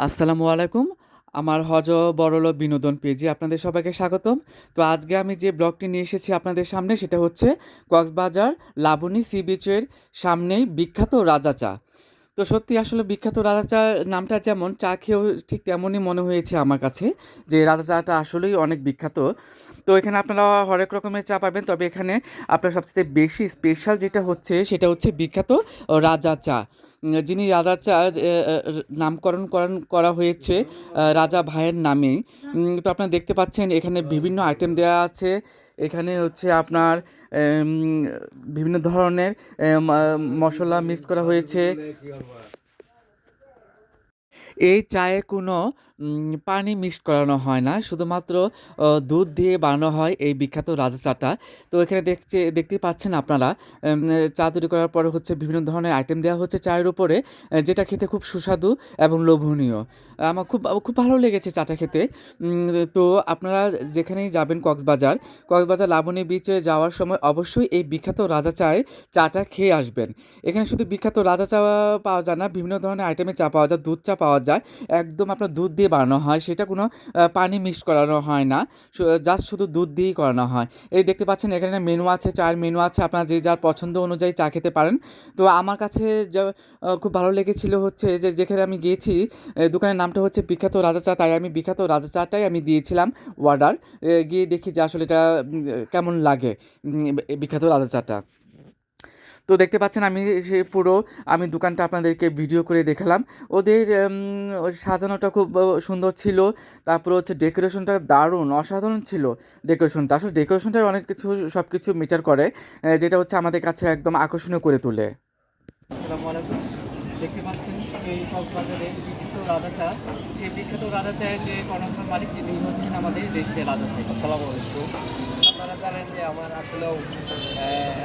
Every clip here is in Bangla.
আসসালামু আলাইকুম। আমার হজ বড়ল বিনোদন পেজে আপনাদের সবাইকে স্বাগতম। তো আজকে আমি যে ব্লগটি নিয়ে এসেছি আপনাদের সামনে, সেটা হচ্ছে কক্সবাজার লাবণী সি বিচের সামনেই বিখ্যাত রাজা চা। তো সত্যি আসলে বিখ্যাত রাজা চা নামটা যেমন, চা খেয়েও ঠিক তেমনই মনে হয়েছে আমার কাছে যে রাজা চাটা আসলেই অনেক বিখ্যাত। তো এখানে আপনারা হরেক রকমের চা পাবেন। তবে এখানে আপনার সবচেয়ে বেশি স্পেশাল যেটা হচ্ছে, সেটা হচ্ছে বিখ্যাত রাজা চা। যিনি রাজা চা নামকরণ করণ করা হয়েছে রাজা ভাইয়ের নামেই তো আপনারা দেখতে পাচ্ছেন, এখানে বিভিন্ন আইটেম দেওয়া আছে। এখানে হচ্ছে আপনার বিভিন্ন ধরনের মশলা মিক্স করা হয়েছে। এই চায়ে কোনো পানি মিক্স করানো হয় না। শুধুমাত্র দুধ দিয়ে বানানো হয় এই বিখ্যাত রাজা চাটা। তো এখানে দেখছে, দেখতেই পাচ্ছেন আপনারা চা তৈরি করার পরে হচ্ছে বিভিন্ন ধরনের আইটেম দেওয়া হচ্ছে চায়ের উপরে যেটা খেতে খুব সুস্বাদু এবং লোভনীয়। আমার খুব খুব ভালো লেগেছে চাটা খেতে। তো আপনারা যেখানেই যাবেন কক্সবাজার কক্সবাজার লাবণী বিচে যাওয়ার সময় অবশ্যই এই বিখ্যাত রাজা চায়ের চাটা খেয়ে আসবেন। এখানে শুধু বিখ্যাত রাজা চা পাওয়া যায় না, বিভিন্ন ধরনের আইটেমের চা পাওয়া যায়, দুধ চা পাওয়া যায়। একদম আপনার দুধ দিয়ে বানানো হয়, সেটা কোনো পানি মিক্স করানো হয় না। জাস্ট শুধু দুধ দিয়েই করানো হয়। এই দেখতে পাচ্ছেন এখানে মেনু আছে, চায়ের মেনু আছে, আপনার যে যার পছন্দ অনুযায়ী চা খেতে পারেন। তো আমার কাছে যা খুব ভালো লেগেছিল হচ্ছে যে যেখানে আমি গিয়েছি দোকানের নামটা হচ্ছে বিখ্যাত রাজা চা, তাই আমি বিখ্যাত রাজা চাটাই আমি দিয়েছিলাম অর্ডার গিয়ে দেখি যে আসলে এটা কেমন লাগে বিখ্যাত রাজা চাটা। তো দেখতে পাচ্ছেন আমি সে পুরো আমি দোকানটা আপনাদেরকে ভিডিও করে দেখালাম। ওদের সাজানোটা খুব সুন্দর ছিল। তারপরে হচ্ছে ডেকোরেশনটা দারুণ অসাধারণ ছিল ডেকোরেশনটা আসলে ডেকোরেশনটাই অনেক কিছু সব কিছু মিটার করে যেটা হচ্ছে আমাদের কাছে একদম আকর্ষণীয় করে তোলে। আসসালামু আলাইকুম। দেখতে পাচ্ছেন এই কক্সবাজারের বিখ্যাত রাজা চা। সেই বিখ্যাত রাজা চায়ের যে কর্ণধার মালিক যিনি হচ্ছেন আমাদের দেশের রাজা। ভাই আসসালামু আলাইকুম। আপনারা জানেন যে আমার আসলেও আহ,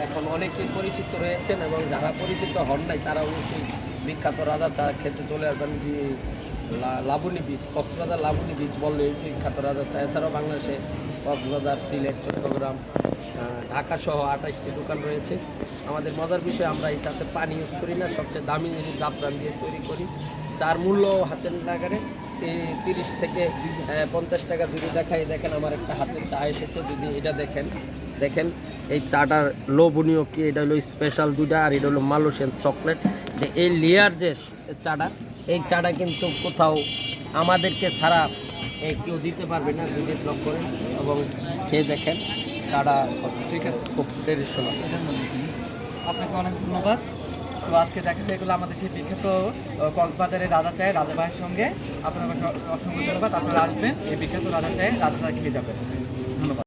এখন অনেকেই পরিচিত রয়েছেন এবং যারা পরিচিত হন নাই, তারা অবশ্যই বিখ্যাত রাজা চা খেতে চলে আসবেন লাবণী বীচ কক্সবাজার লাবণী বীজ বললে বিখ্যাত রাজা। চা এছাড়াও বাংলাদেশে কক্সবাজার, সিলেট, চট্টগ্রাম ঢাকা সহ আঠাশটি দোকান রয়েছে। আমাদের মজার বিষয়, আমরা এই চাতে পানি ইউজ করি না, সবচেয়ে দামি জিনিস জাফরান দিয়ে তৈরি করি। চার মূল্য হাতের নাগারে তিরিশ থেকে পঞ্চাশ টাকা যদি দেখাই, দেখেন আমার একটা হাতের চা এসেছে, যদি এটা দেখেন দেখেন। এই চাটার লোভনীয় কি? এটা হলো স্পেশাল দুটা আর এটা হলো মালয়েশিয়ান চকলেট যে এই লেয়ার যে চাটা, এই চাটা কিন্তু কোথাও আমাদেরকে ছাড়া কেউ দিতে পারবে না, যদি ব্লক করেন এবং খেয়ে দেখেন চাটা ঠিক আছে, খুব ট্রেডিশনাল আপনাকে অনেক ধন্যবাদ। তো আজকে দেখা হয়ে গেলো আমাদের সেই বিখ্যাত কক্সবাজারের রাজা চায় রাজা ভাইয়ের সঙ্গে। আপনাকে অসংখ্য ধন্যবাদ। আপনারা আসবেন, এই বিখ্যাত রাজা চায়ের রাজা খেয়ে যাবেন।